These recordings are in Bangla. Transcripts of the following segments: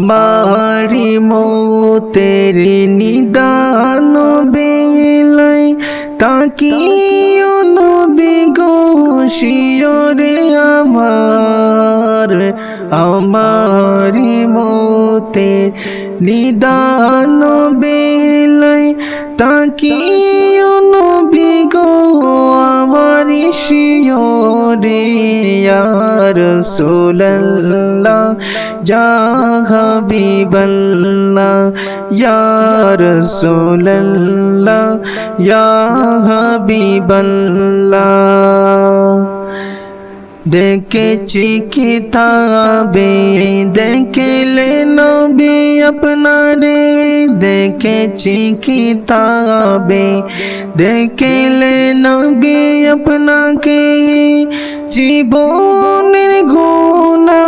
আমারি মৌতের নিদান বেলাই তাকি নবী গো শিয়রে আমার। আমারি মৌতের নিদান বেলাই তাকি ইয়া হাবিবাল্লাহ ইয়া রসুল্লাহ ইয়া হাবিবাল্লাহ দেখেছি কিতাবে দেখলে নবী আপনারে দেখেছি কিতাবে দেখলে নবী আপনাকে জীবনের গুণা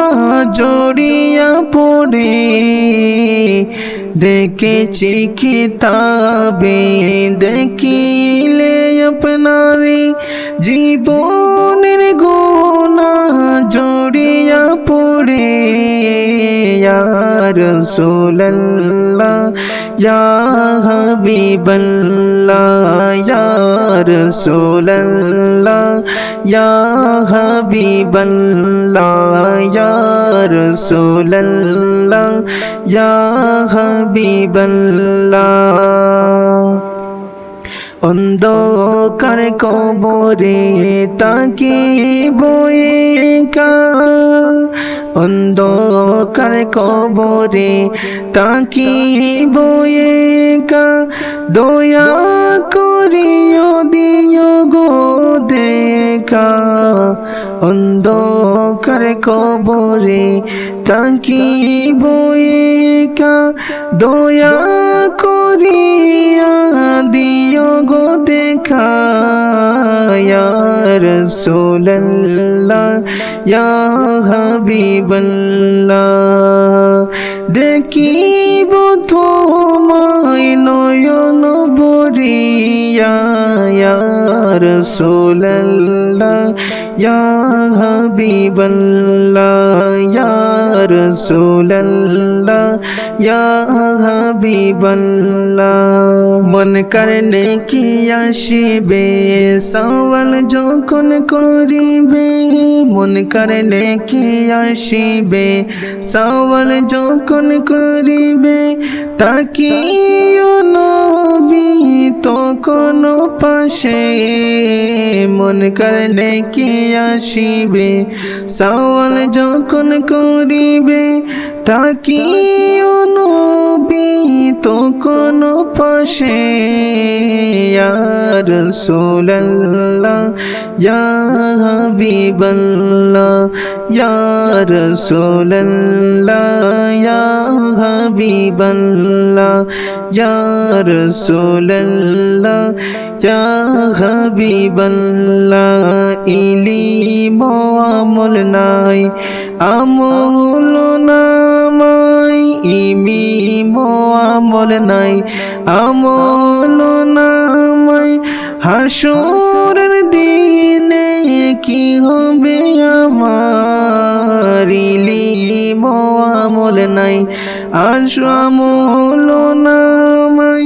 জড়িয়া পড়ে। দেখেছি কিতাবে দেখিলে আপনারে। জীবনের গুণা জড়িয়া পড়ে। রসুল্লাহ ইয়া হাবিবাল্লাহ, ইয়া রসুল্লাহ ইয়া হাবিবাল্লাহ, ইয়া রসুল্লাহ ইয়া হাবিবাল্লাহ। অন্ধকার কবরে তাকে বয়ে কা অন্ধকার কবরে তাকি বয়ে কা দয়া করিও, দিও গো দেখা। অন্ধকার কবরে তাকি বয়ে কা দয়া করিয়া, দিও গো দেখা। রসুল্লাহ ইয়া হাবিবাল্লাহ। বরিয়া রসুল্লাহ হাবিবাল্লাহ রসুল্লাহ ইয়া হাবিবাল্লাহ মন করনে কি আসিবে সওয়াল যখন করিবে মন করনে কি আসিবে সওয়াল যখন করিবে তাকি নবী তখন পাশে মন করলে কি আসিবে? সওয়াল যখন করিবে তাকি নবী তখন পাশে রসুল্লাহ ইয়া হাবিবাল্লাহ, ইয়া রসুল্লাহ ইয়া হাবিবাল্লাহ, ইয়া রসুল্লাহ ইয়া হাবিবাল্লাহ, ইলিম আমল নাই, আমল নামাই ইমি আমল নাই, আমল নামাই হাসুরের দিনে কি হবে আমার? ইলিম আমল নাই আশু আমল নামাই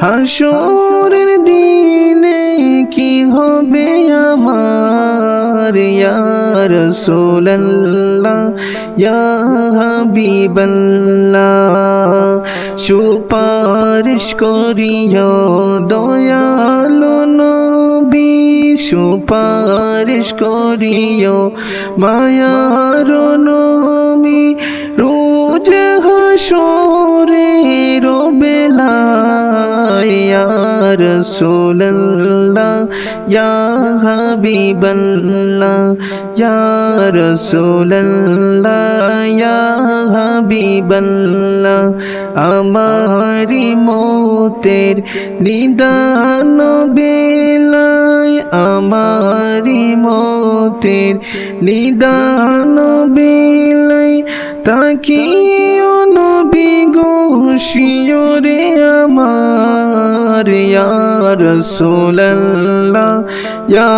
হাসুরের দিনে কি হবে আমার? ইয়া রসুল্লাহ ইয়া হাবিবাল্লাহ, সুপারিশ করিও দয়ালো নবী, সুপারিশ করিও মায়ার নবী, রোজ হাসরে রোবেলা ইয়া রসুল্লাহ ইয়া হাবিবাল্লাহ ইয়া রসুল্লাহ ইয়া হাবিবাল্লাহ আমারি মৌতের নিদান বেলায় আমারি মৌতের নিদান বেলায় তাকিও নবী গো, শিওরে আমার আমার রাসূলুল্লাহ ইয়া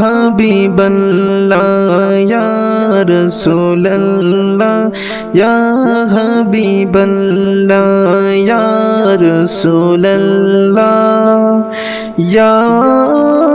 হাবিবাল্লাহ ইয়া রাসূলুল্লাহ ইয়া হাবিবাল্লাহ ইয়া রাসূলুল্লাহ ইয়া